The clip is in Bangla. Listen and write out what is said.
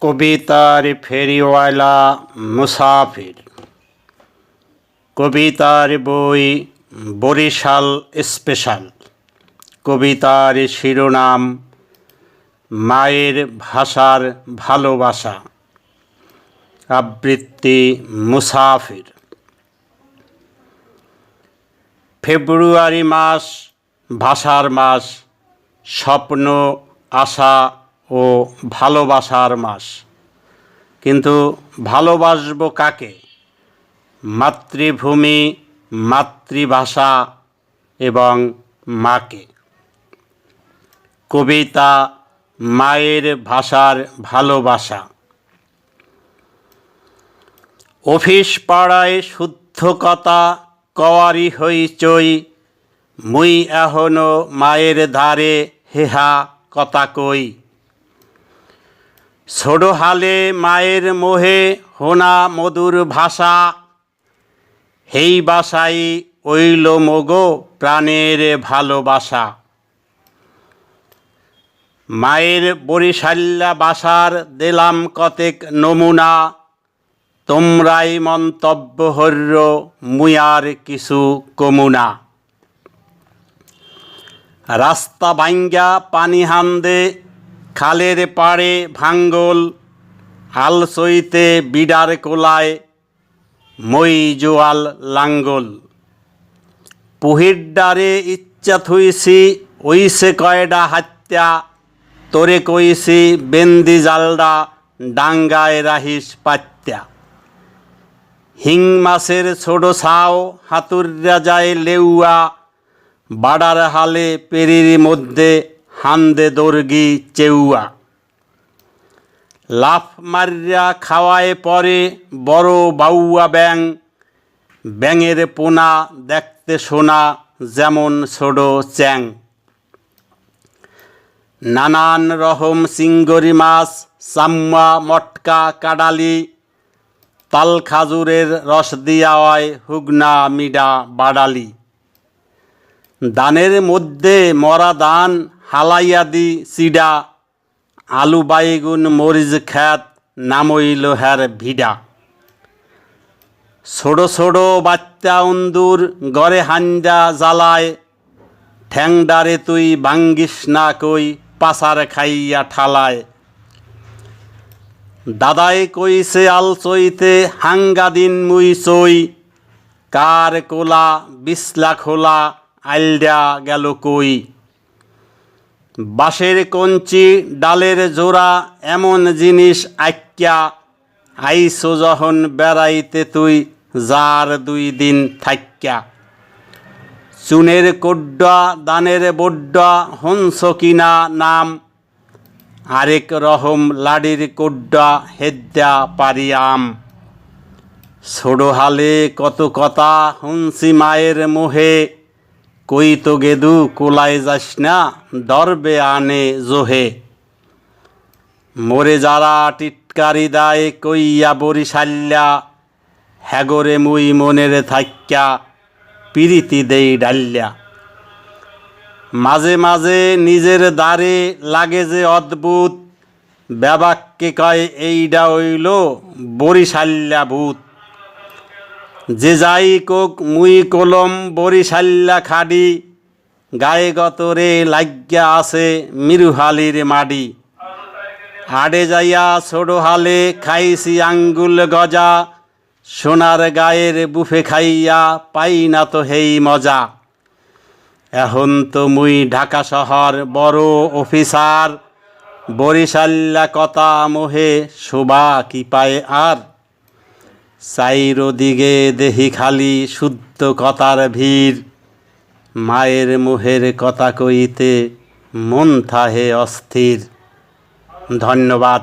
কবিতার ফেরিওয়ালা মুসাফির। কবিতার বই বরিশাল স্পেশাল। কবিতার শিরোনাম মায়ের ভাষার ভালোবাসা। আবৃত্তি মুসাফির। ফেব্রুয়ারি মাস ভাষার মাস, স্বপ্ন, আশা ও ভালোবাসার মাস। কিন্তু ভালোবাসবো কাকে? মাতৃভূমি, মাতৃভাষা এবং মাকে। কবিতা, মায়ের ভাষার ভালোবাসা। অফিস পাড়ায় শুদ্ধ কথা কওয়ারি হইচই মুই এহনো মায়ের ধারে হেহা কথা কই। ছোট হালে মায়ের মোহে হোনা মধুর ভাষা। হেই বাসাই ওইল মগো প্রাণের ভালোবাসা। মায়ের বরিশাল্লা বাসার দিলাম কতেক নমুনা। তোমরাই মন্তব্য হর্য মুয়ার কিছু কমুনা। রাস্তা ভাঙ্গা পানি হান্দে খালের পাড়ে ভাঙ্গল আল সইতে বিডার কোলায় মই জোয়াল লাঙ্গল। পুহির ডারে ইচ্ছা থুইছি, ওইসে কয়ডা হাত্যা, তোরে কইছি বেন্দি জালডা ডাঙ্গায় রাহিস পাত্যা। হিং মাছের ছোট ছাও হাতুররা যায় লেউয়া, বাড়ার হালে পেরির মধ্যে হান্দে দর্গি চেউয়া। লাফ মারিয়া খাওয়ায় পরে বড় বাউয়া ব্যাং ব্যাঙের পোনা দেখতে শোনা যেমন ছোট চ্যাং। নানান রকম চিঙ্গরি মাছ চাম্মা মটকা, কাডালি। তাল খাজুরের রস দিয়া হয় হুগনা, মিডা, বাডালি। দানের মধ্যে মরা দান হালাইয়া দি চিডা আলু বাইগুন, মরিচ খ্যাত, নামইল হ্যার ভিডা। ছোট ছোট বাচ্চা উন্দুর গড়ে হাঞ্জা জ্বালায়, ঠ্যাংডারে তুই বাঙ্গিস না কই পাসার খাইয়া ঠালায়। দাদাই কইছে আল চইতে, হাঙ্গা দিন মুই চই, কার কোলা বিসলা খোলা, আইলডা গেল কই। বাঁশের কঞ্চি, ডালের জোড়া, এমন জিনিস আক্যা আইসো যখন বেড়াইতে তুই যার দুই দিন থাক্যা চুনের কোড্ডা, দানের বড্ডা হংস কিনা নাম, আরেক রহম লাডির কোড্ডা হেদ্যা পারিয়াম ছোড়ো হালে কত কথা হুনসি মায়ের মোহে কই তো গেদু কোলায় যাস না, দরবে আনে জোহে। মোরে যারা টিটকারি দায় কইয়া বরিশাল্যা হ্যাগরে মুই মনের থাক্যা পিরিতি দেই ডাল্যা মাঝে মাঝে নিজের দ্বারে লাগে যে অদ্ভুত ব্যাবাককে কয় এইডা হইল বরিশাল্যা ভূত। যে যাই কোক, মুই কলম, বরিশাল্লা খাডি। গায়ে গতরে লাগিয়া আছে মিরুহালির মাডি। হাড়ে যাইয়া ছোট হালে খাইছি আঙ্গুল গজা। সোনার গায়ের বুফে খাইয়া পাই না তো হেই মজা। এখন তো মুই ঢাকা শহর বড় অফিসার। বরিশাল্লা কথা মোহে শোভা কি পায় আর? চাইর দিগে দেহি খালি শুদ্ধ কথার ভিড়। মায়ের মুহের কথা কইতে মন থাহে অস্থির। ধন্যবাদ।